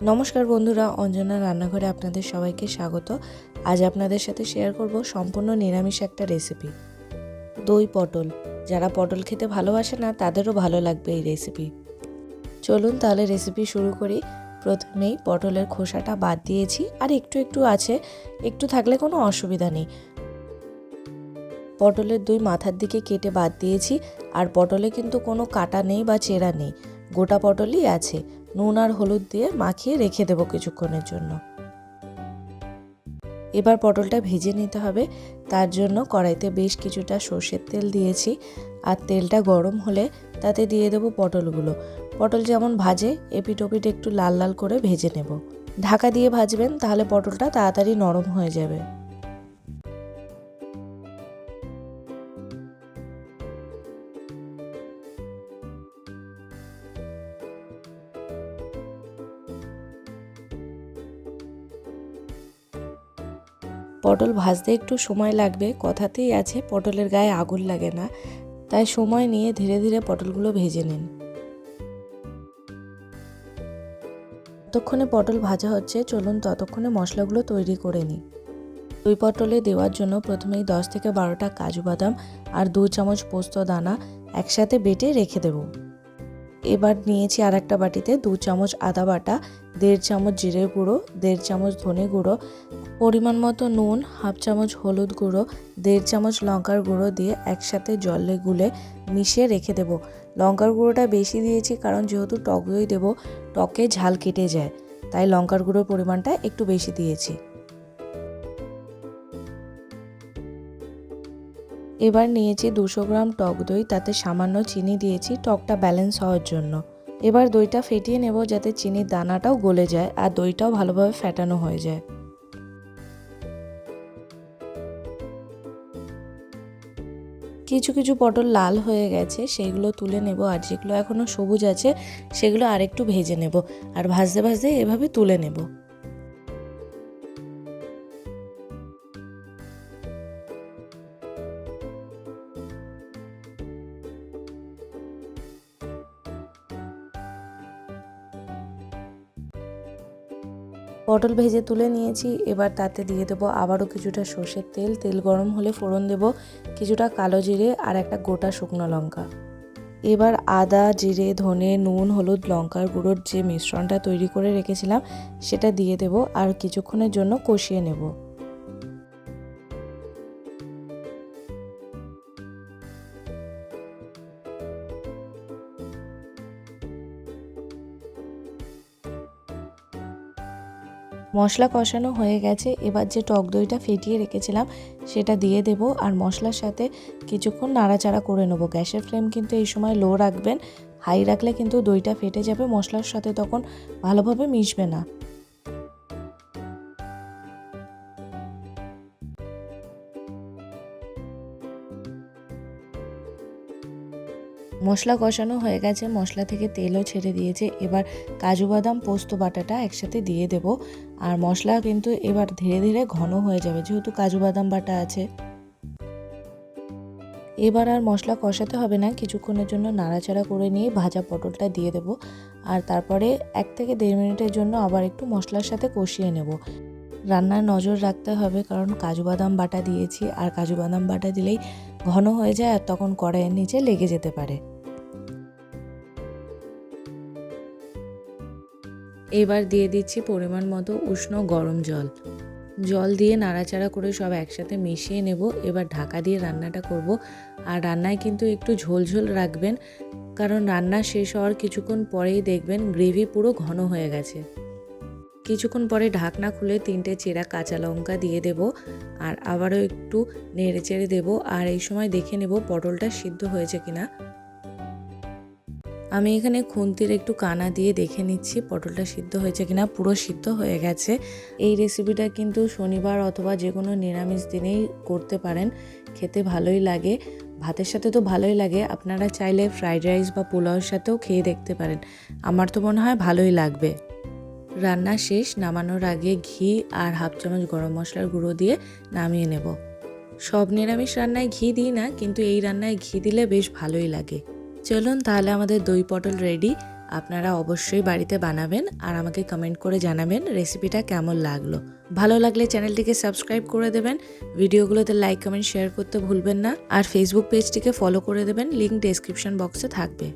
নমস্কার বন্ধুরা, অঞ্জনা রান্নাঘরে আপনাদের সবাইকে স্বাগত। আজ আপনাদের সাথে শেয়ার করব সম্পূর্ণ নিরামিষ একটা রেসিপি দই পটল। যারা পটল খেতে ভালোবাসে না, তাদেরও ভালো লাগবে এই রেসিপি চলুন তাহলে রেসিপি শুরু করি। প্রথমেই পটলের খোসাটা বাদ দিয়েছি, আর একটু একটু আছে। একটু থাকলে কোনো অসুবিধা নেই। পটলের দুই মাথার দিকে কেটে বাদ দিয়েছি, আর পটলে কিন্তু কোনো কাটা নেই বা চেরা নেই। গোটা পটলই আছে। নুন আর হলুদ দিয়ে মাখিয়ে রেখে দেবো কিছুক্ষণের জন্য। এবার পটলটা ভেজে নিতে হবে। তার জন্য কড়াইতে বেশ কিছুটা সর্ষের তেল দিয়েছি। আর তেলটা গরম হলে তাতে দিয়ে দেবো পটলগুলো। পটল যেমন ভাজে এপিট একটু লাল লাল করে ভেজে নেব। ঢাকা দিয়ে ভাজবেন, তাহলে পটলটা তাড়াতাড়ি নরম হয়ে যাবে। পটল ভাজতে একটু সময় লাগবে, কথাতেই আছে পটলের গায়ে আগুন লাগে না। তাই সময় নিয়ে ধীরে ধীরে পটলগুলো ভেজে নিন। ততক্ষণে পটল ভাজা হচ্ছে, চলুন ততক্ষণে মশলাগুলো তৈরি করে নিই। দুই পটলে দেওয়ার জন্য প্রথমেই দশ থেকে বারোটা কাজু বাদাম আর দু চামচ পোস্ত দানা একসাথে বেটে রেখে দেবো। এবার নিয়েছি আর একটা বাটিতে দু চামচ আদা বাটা, দেড় চামচ জিরে গুঁড়ো, দেড় চামচ ধনে গুঁড়ো পরিমাণ মতো নুন, হাফ চামচ হলুদ গুঁড়ো, দেড় চামচ লঙ্কার গুঁড়ো দিয়ে একসাথে জলে গুলে মিশিয়ে রেখে দেবো। লঙ্কার গুঁড়োটা বেশি দিয়েছি কারণ যেহেতু টক দই দেবো, টকে ঝাল কেটে যায়, তাই লঙ্কার গুঁড়োর পরিমাণটা একটু বেশি দিয়েছি। এবার নিয়েছি দুশো গ্রাম টক দই, তাতে সামান্য চিনি দিয়েছি, টকটা ব্যালেন্স হওয়ার জন্য। এবার দইটা ফেটিয়ে নেব যাতে চিনির দানাটাও গলে যায় আর দইটাও ভালোভাবে ফ্যাটানো হয়ে যায়। কিছু কিছু পটল লাল হয়ে গেছে, সেগুলো তুলে নেব আর যেগুলো এখনও সবুজ আছে, সেগুলো আরেকটু ভেজে নেব আর ভাজতে ভাজতে এভাবে তুলে নেব। পটল ভেজে তুলে নিয়েছি, এবার তাতে দিয়ে দেবো আবারও কিছুটা সর্ষের তেল। তেল গরম হলে ফোড়ন দেব কিছুটা কালো জিরে আর একটা গোটা শুকনো লঙ্কা। এবার আদা, জিরে, ধনে, নুন, হলুদ, লঙ্কার গুঁড়োর যে মিশ্রণটা তৈরি করে রেখেছিলাম, সেটা দিয়ে দেব আর কিছুক্ষণের জন্য কষিয়ে নেব। মশলা কষানো হয়ে গেছে। এবার যে টক দইটা ফেটিয়ে রেখেছিলাম, সেটা দিয়ে দেব আর মশলার সাথে কিছুক্ষণ নাড়াচাড়া করে নেব। গ্যাসের ফ্লেম কিন্তু এই সময় লো রাখবেন। হাই রাখলে কিন্তু দইটা ফেটে যাবে। মশলার সাথে তখন ভালোভাবে মিশবে না। মশলা কষানো হয়ে গেছে, মশলা থেকে তেলও ছেড়ে দিয়েছে। এবার কাজু বাদাম, পোস্ত, বাটাটা একসাথে দিয়ে দেব। আর মশলা কিন্তু এবার ধীরে ধীরে ঘন হয়ে যাবে, যেহেতু কাজু বাদাম বাটা আছে। এবার আর মশলা কষাতে হবে না, কিছুক্ষণের জন্য নাড়াচাড়া করে নিয়ে ভাজা পটলটা দিয়ে দেব। আর তারপরে এক থেকে দেড় মিনিটের জন্য আবার একটু মশলার সাথে কষিয়ে নেব। রান্নার নজর রাখতে হবে, কারণ কাজু বাদাম বাটা দিয়েছি, আর কাজু বাদাম বাটা দিলেই ঘন হয়ে যায় আর তখন কড়াইয়ের নিচে লেগে যেতে পারে। এবার দিয়ে দিচ্ছি পরিমাণ মতো উষ্ণ গরম জল। জল দিয়ে নাড়াচাড়া করে সব একসাথে মিশিয়ে নেব। এবার ঢাকা দিয়ে রান্নাটা করব। আর রান্নায় কিন্তু একটু ঝোল ঝোল রাখবেন, কারণ রান্না শেষ হওয়ার কিছুক্ষণ পরেই দেখবেন গ্রেভি পুরো ঘন হয়ে গেছে। কিছুক্ষণ পরে ঢাকনা খুলে তিনটে চেরা কাঁচা লঙ্কা দিয়ে দেব আর আবারও একটু নেড়ে চেড়ে দেবো আর এই সময় দেখে নেব পটলটা সিদ্ধ হয়েছে কিনা। আমি এখানে খুন্তির একটু কানা দিয়ে দেখে নিচ্ছি পটলটা সিদ্ধ হয়েছে কিনা, পুরো সিদ্ধ হয়ে গেছে। এই রেসিপিটা কিন্তু শনিবার অথবা যে কোনো নিরামিষ দিনেই করতে পারেন, খেতে ভালোই লাগে। ভাতের সাথে তো ভালোই লাগে, আপনারা চাইলে ফ্রাইড রাইস বা পোলাওয়ের সাথেও খেয়ে দেখতে পারেন। আমার তো মনে হয় ভালোই লাগবে। রান্না শেষ, নামানোর আগে ঘি আর হাফ চামচ গরম মশলার গুঁড়ো দিয়ে নামিয়ে নেব। সব নিরামিষ রান্নায় ঘি দিই না, কিন্তু এই রান্নায় ঘি দিলে বেশ ভালোই লাগে। চলুন তাহলে আমাদের দই পটল রেডি। আপনারা অবশ্যই বাড়িতে বানাবেন আর আমাকে কমেন্ট করে জানাবেন রেসিপিটা কেমন লাগল। ভালো লাগলে চ্যানেলটিকে সাবস্ক্রাইব করে দেবেন, ভিডিওগুলোতে লাইক, কমেন্ট, শেয়ার করতে ভুলবেন না। আর ফেসবুক পেজটিকে ফলো করে দেবেন লিঙ্ক ডেসক্রিপশন বক্সে থাকবে।